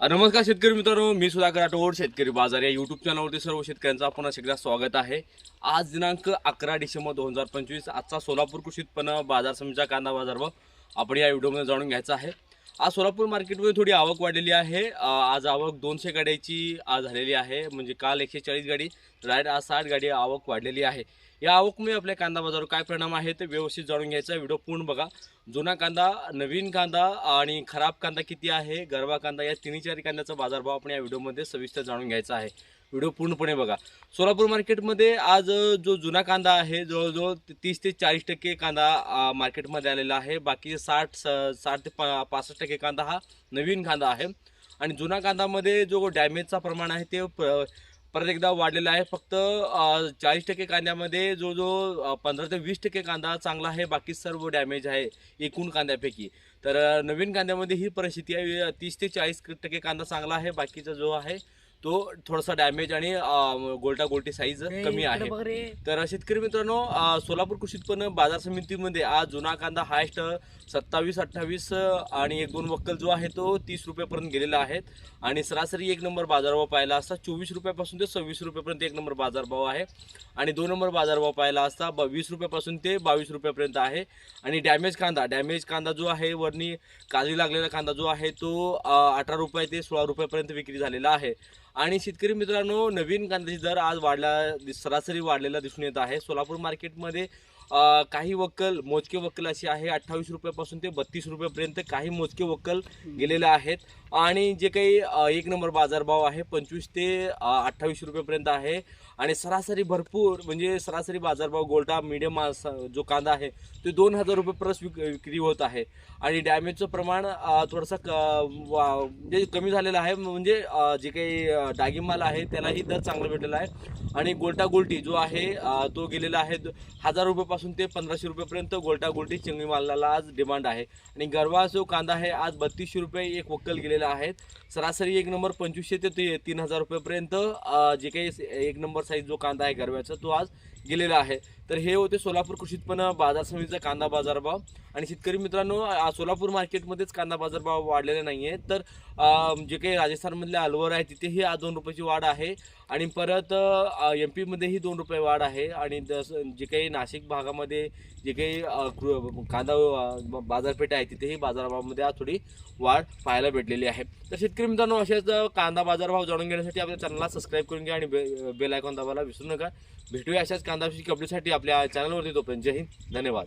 नमस्कार शेतकरी मित्रांनो मी सुधाकर राठोड शेतकरी बाजार या युट्यूब चॅनलवरती सर्व शेतकऱ्यांचं आपण सगळ्यात स्वागत आहे. आज दिनांक अकरा डिसेंबर दोन हजार पंचवीस आजचा सोलापूर कृषी उत्पन्न बाजार समितीचा कांदा बाजार आपण या व्हिडिओमध्ये जाणून घ्यायचा आहे. आज सोलापूर मार्केटमध्ये थोडी आवक वाढलेली आहे. आज आवक दोनशे गाड्याची आज झालेली आहे. म्हणजे काल एकशे चाळीस गाडी राईट आज साठ गाडी आवक वाढलेली आहे. या आवकमुळे आपल्या कांदा बाजारावर काय परिणाम आहे ते व्यवस्थित जाणून घ्यायचा व्हिडिओ पूर्ण बघा. जुना कांदा नवीन कांदा आणि खराब कांदा किती आहे? गरवा कांदा या तिन्ही चार कांद्याचा बाजारभाव आपण या व्हिडिओमध्ये सविस्तर जाणून घ्यायचा आहे. व्हिडिओ पूर्णपणे बघा. सोलापूर मार्केटमध्ये आज जो जुना कांदा आहे जवळजवळ तीस ते चाळीस टक्के कांदा मार्केटमध्ये आलेला आहे. बाकी साठ स- साठ ते पा पासष्ट टक्के कांदा हा नवीन कांदा आहे. आणि जुना कांदामध्ये जो डॅमेजचा प्रमाण आहे ते प- परत एकदा वाढलेलं आहे. फक्त चाळीस टक्के कांद्यामध्ये जो जो पंधरा ते वीस टक्के कांदा चांगला आहे. बाकी सर्व डॅमेज आहे एकूण कांद्यापैकी. तर नवीन कांद्यामध्ये ही परिस्थिती आहे. तीस ते चाळीस टक्के कांदा चांगला आहे. बाकीचा जो आहे तो थोडासा डॅमेज आणि गोलटा गोलटी साईज कमी आहे. तर शेतकरी मित्रांनो सोलापूर कृषी उत्पन्न बाजार समितीमध्ये आज जुना कांदा हायस्ट सत्तावीस अठ्ठावीस आणि एक दोन वक्कल जो आहे तो तीस रुपयापर्यंत गेलेला आहे. आणि सरासरी एक नंबर बाजारभाव पाहिला असता चोवीस रुपयापासून ते सव्वीस रुपयापर्यंत एक नंबर बाजारभाव आहे. आणि दोन नंबर बाजारभाव पाहिला असता ब वीस रुपयापासून ते बावीस रुपयापर्यंत आहे. आणि डॅमेज कांदा डॅमेज कांदा जो आहे वरनी काळी लागलेला कांदा जो आहे तो अठरा रुपये ते सोळा रुपयापर्यंत विक्री झालेला आहे. आणि शेतकरी मित्रांनो नवीन कांद्याची दर आज वाढला सरासरी वाढलेला दिसून येत आहे. सोलापूर मार्केटमध्ये काही वक्कल मोजके वक्कल असे आहे. अठ्ठावीस रुपयापासून ते बत्तीस रुपयापर्यंत काही मोजके वक्कल गेलेले आहेत. आणि जे काही एक नंबर बाजारभाव आहे पंचवीस ते अठ्ठावीस रुपयापर्यंत आहे. आणि सरासरी भरपूर म्हणजे सरासरी बाजारभाव गोल्टा मीडियम जो कांदा आहे ते दोन हजार रुपये प्लस विक विक्री होत आहे. आणि डॅमेजचं प्रमाण थोडंसं क म्हणजे कमी झालेलं आहे म्हणजे जे काही अ, डागी माल आहे त्यालाही दर चांगला भेटलेला आहे. आणि गोल्टा गोल्टी जो आहे तो गेलेला आहे हजार रुपयापासून ते पंधराशे रुपयेपर्यंत गोल्टागोल्टी चिंगळी मालाला आज डिमांड आहे. आणि गरवा जो कांदा आहे आज बत्तीसशे रुपये एक वक्कल गेलेला आहे. सरासरी एक नंबर पंचवीसशे ते तीन हजार रुपयेपर्यंत जे काही एक नंबर साईज जो कांदा आहे गरव्याचा तो आज गेलेला आहे. तर हे होते सोलापूर कृषी उत्पन्न बाजार समितीचा कांदा बाजारभाव. आणि शेतकरी मित्रांनो सोलापूर मार्केटमध्येच कांदा बाजारभाव वाढलेले नाही आहे तर जे काही राजस्थानमधले अलवर आहे तिथेही आज दोन रुपयाची वाढ आहे. आणि परत एम पीमध्येही दोन रुपये वाढ आहे. आणि जे काही नाशिक भागामध्ये जे काही कांदा बाजारपेठ आहे तिथेही बाजारभावामध्ये आज थोडी वाढ पाहायला भेटलेली आहे. तर शेतकरी मित्रांनो अशाच कांदा बाजारभाव जाणून घेण्यासाठी आपल्या चॅनलला सबस्क्राईब करून घ्या आणि बे बेल आयकॉन दाबायला विसरू नका. भेटूया अशाच कांदा अपडेटसाठी आपल्या चॅनलवरती तोपर्यंत जय हिंद धन्यवाद.